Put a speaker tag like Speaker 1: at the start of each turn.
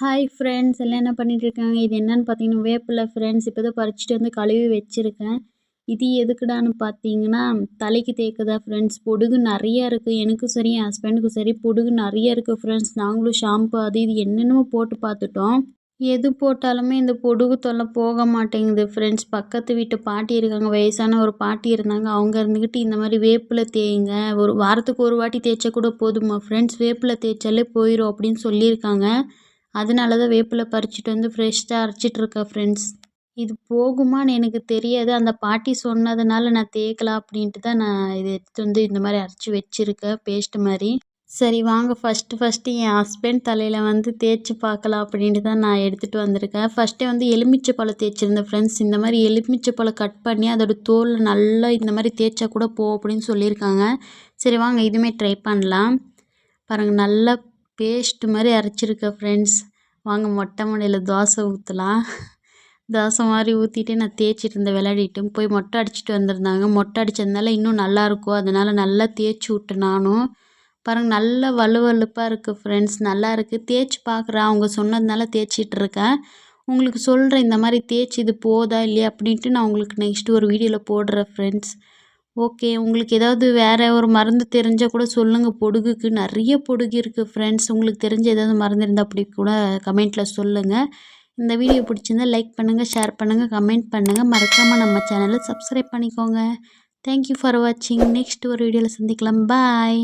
Speaker 1: Hi friends எல்லாம் என்ன பண்ணிட்டு இருக்காங்க இது என்னன்னு பார்த்தீங்கன்னா வேப்பில் ஃப்ரெண்ட்ஸ் இப்போ தான் பறிச்சுட்டு வந்து கழுவி வச்சுருக்கேன். இது எதுக்குடான்னு பார்த்தீங்கன்னா தலைக்கு தேய்க்குதா ஃப்ரெண்ட்ஸ் பொடுகு நிறையா இருக்குது எனக்கும் சரி என் ஹஸ்பண்டுக்கும் சரி பொடுகு நிறைய இருக்குது ஃப்ரெண்ட்ஸ் நாங்களும் ஷாம்பு அது இது என்னென்னமோ போட்டு பார்த்துட்டோம். எது போட்டாலுமே இந்த பொடுகு தொல்லை போக மாட்டேங்குது ஃப்ரெண்ட்ஸ் பக்கத்து வீட்டு பாட்டி இருக்காங்க வயசான ஒரு பாட்டி இருந்தாங்க. அவங்க இருந்துக்கிட்டு இந்த மாதிரி வேப்பில் தேய்ங்க. ஒரு வாரத்துக்கு ஒரு வாட்டி தேய்ச்சா கூட போதுமா ஃப்ரெண்ட்ஸ் வேப்பில் தேய்ச்சாலே போயிடும் அப்படின்னு சொல்லியிருக்காங்க. அதனால தான் வேப்பிலை பறிச்சுட்டு வந்து ஃப்ரெஷ்ஷாக அரைச்சிட்ருக்கேன் ஃப்ரெண்ட்ஸ் இது போகுமான்னு எனக்கு தெரியாது. அந்த பாட்டி சொன்னதுனால நான் தேய்க்கலாம் அப்படின்ட்டு தான் நான் இதை எடுத்துகிட்டு வந்து இந்த மாதிரி அரைச்சி வச்சுருக்கேன் பேஸ்ட்டு மாதிரி. சரி வாங்க. ஃபஸ்ட்டு ஃபஸ்ட்டு என் ஹஸ்பண்ட் தலையில் வந்து தேய்ச்சி பார்க்கலாம் அப்படின்ட்டு தான் நான் எடுத்துகிட்டு வந்திருக்கேன். ஃபஸ்ட்டே வந்து எலுமிச்சை பழம் தேய்ச்சிருந்தேன் ஃப்ரெண்ட்ஸ் இந்த மாதிரி எலுமிச்சை பழம் கட் பண்ணி அதோட தோல் நல்லா இந்த மாதிரி தேய்ச்சா கூட போ அப்படின்னு சொல்லியிருக்காங்க. சரி வாங்க. இதுவுமே ட்ரை பண்ணலாம். பாருங்கள் நல்லா பேஸ்ட் மாதிரி அரைச்சிருக்கேன் ஃப்ரெண்ட்ஸ் வாங்க மொட்டை மாடியில் தோசை ஊற்றலாம் தோசை மாதிரி ஊற்றிட்டு நான் தேய்ச்சிட்டு இருந்தேன் விளையாடிட்டு போய் மொட்டை அடிச்சுட்டு வந்திருந்தாங்க. மொட்டை அடித்ததுனால இன்னும் நல்லாயிருக்கும் அதனால் நல்லா தேய்ச்சி விட்டேன் நானும். பாருங்கள் நல்ல வலுவலுப்பாக இருக்குது ஃப்ரெண்ட்ஸ் நல்லா இருக்குது தேய்ச்சி பார்க்குறேன் அவங்க சொன்னதுனால தேய்ச்சிட்டு இருக்கேன். உங்களுக்கு சொல்கிறேன் இந்த மாதிரி தேய்ச்சி இது போதா இல்லையா அப்படின்ட்டு நான் உங்களுக்கு நெக்ஸ்ட்டு ஒரு வீடியோவில் போடுறேன் ஃப்ரெண்ட்ஸ் ஓகே உங்களுக்கு ஏதாவது வேறு ஒரு மருந்து தெரிஞ்சால் கூட சொல்லுங்கள் பொடுகுக்கு நிறைய பொடுகு இருக்குது ஃப்ரெண்ட்ஸ் உங்களுக்கு தெரிஞ்ச ஏதாவது மருந்து இருந்தால் அப்படி கூட கமெண்ட்டில் சொல்லுங்கள் இந்த வீடியோ பிடிச்சிருந்தா லைக் பண்ணுங்கள் ஷேர் பண்ணுங்கள் கமெண்ட் பண்ணுங்கள் மறக்காமல் நம்ம சேனலை சப்ஸ்கிரைப் பண்ணிக்கோங்க. தேங்க்யூ ஃபார் வாட்சிங் நெக்ஸ்ட் ஒரு வீடியோவில் சந்திக்கலாம். பாய்